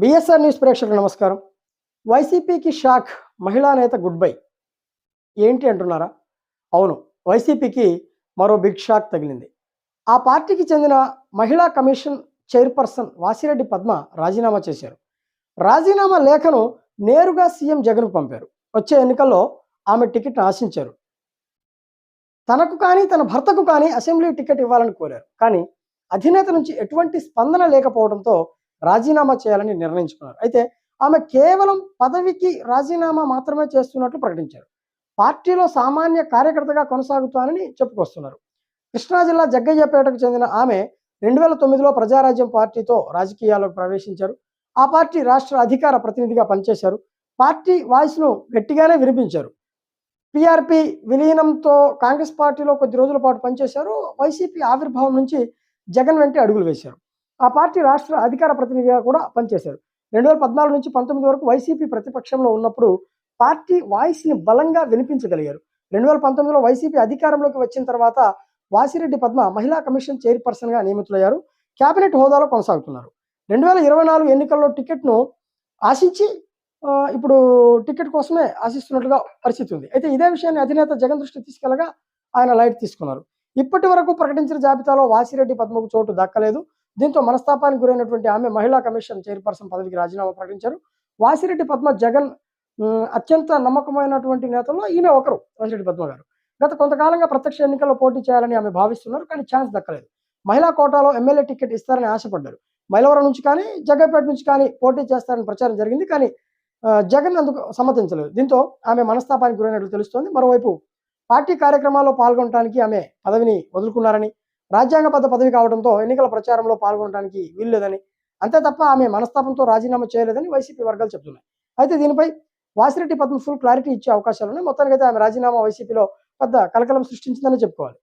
BSR news ప్రేక్షకులకు నమస్కారం. వైసీపీకి షాక్ మహిళా నేత గుడ్ బై. ఏంటి అంటున్నారా? అవును వైసీపీకి మరో బిగ్ షాక్ తగిలింది. ఆ పార్టీకి చెందిన మహిళా కమిషన్ చైర్పర్సన్ వాసిరెడ్డి పద్మ రాజీనామా చేశారు. రాజీనామా లేఖను నేరుగా సీఎం జగన్కు పంపారు. వచ్చే ఎన్నికల్లో ఆమె టికెట్ను ఆశించారు. తనకు కానీ తన భర్తకు కానీ అసెంబ్లీ టికెట్ ఇవ్వాలని కోరారు. కానీ అధినేత నుంచి ఎటువంటి స్పందన లేకపోవడంతో రాజీనామా చేయాలని నిర్ణయించుకున్నారు. అయితే ఆమె కేవలం పదవికి రాజీనామా మాత్రమే చేస్తున్నట్లు ప్రకటించారు. పార్టీలో సామాన్య కార్యకర్తగా కొనసాగుతానని చెప్పుకొస్తున్నారు. కృష్ణా జిల్లా జగ్గయ్యపేటకు చెందిన ఆమె రెండు వేల తొమ్మిదిలో ప్రజారాజ్యం పార్టీతో రాజకీయాల్లోకి ప్రవేశించారు. ఆ పార్టీ రాష్ట్ర అధికార ప్రతినిధిగా పనిచేశారు. పార్టీ వాయిస్ను గట్టిగానే వినిపించారు. పిఆర్పి విలీనంతో కాంగ్రెస్ పార్టీలో కొద్ది రోజుల పాటు పనిచేశారు. వైసీపీ ఆవిర్భావం నుంచి జగన్ వెంటే అడుగులు వేశారు. ఆ పార్టీ రాష్ట్ర అధికార ప్రతినిధిగా కూడా పనిచేశారు రెండు వేల పద్నాలుగు నుంచి పంతొమ్మిది వరకు వైసీపీ ప్రతిపక్షంలో ఉన్నప్పుడు పార్టీ వాయిస్ని బలంగా వినిపించగలిగారు. రెండు వేల పంతొమ్మిదిలో వైసీపీ అధికారంలోకి వచ్చిన తర్వాత వాసిరెడ్డి పద్మ మహిళా కమిషన్ చైర్పర్సన్గా నియమితులయ్యారు. కేబినెట్ హోదాలో కొనసాగుతున్నారు. రెండు వేల ఇరవై నాలుగు ఎన్నికల్లో టికెట్ను ఆశించి ఇప్పుడు టికెట్ కోసమే ఆశిస్తున్నట్లుగా పరిస్థితి ఉంది. అయితే ఇదే విషయాన్ని అధినేత జగన్ దృష్టి తీసుకెళ్ళగా ఆయన లైట్ తీసుకున్నారు. ఇప్పటి వరకు ప్రకటించిన జాబితాలో వాసిరెడ్డి పద్మకు చోటు దక్కలేదు. దీంతో మనస్తాపానికి గురైనటువంటి ఆమె మహిళా కమిషన్ చైర్పర్సన్ పదవికి రాజీనామా ప్రకటించారు. వాసిరెడ్డి పద్మ జగన్ అత్యంత నమ్మకమైనటువంటి నేతల్లో ఈయన ఒకరు వాసిరెడ్డి పద్మ గారు. గత కొంతకాలంగా ప్రత్యక్ష ఎన్నికల్లో పోటీ చేయాలని ఆమె భావిస్తున్నారు కానీ ఛాన్స్ దక్కలేదు. మహిళా కోటాలో ఎమ్మెల్యే టికెట్ ఇస్తారని ఆశపడ్డారు. మైలవరం నుంచి కానీ జగ్గపేట నుంచి కానీ పోటీ చేస్తారని ప్రచారం జరిగింది కానీ జగన్ అందుకు సమ్మతించలేదు. దీంతో ఆమె మనస్తాపానికి గురైనట్లు తెలుస్తోంది. మరోవైపు పార్టీ కార్యక్రమాల్లో పాల్గొనడానికి ఆమె పదవిని వదులుకున్నారని రాజ్యాంగబద్ధ పదవి కావడంతో ఎన్నికల ప్రచారంలో పాల్గొనడానికి వీల్లేదని. అంతే తప్ప ఆమె మనస్తాపంతో రాజీనామా చేయలేదని వైసీపీ వర్గాలు చెబుతున్నాయి. అయితే దీనిపై వాసిరెడ్డి పద్మ ఫుల్ క్లారిటీ ఇచ్చే అవకాశాలు మొత్తానికైతే ఆమె రాజీనామా వైసీపీలో పెద్ద కలకలం సృష్టించిందని చెప్పుకోవాలి.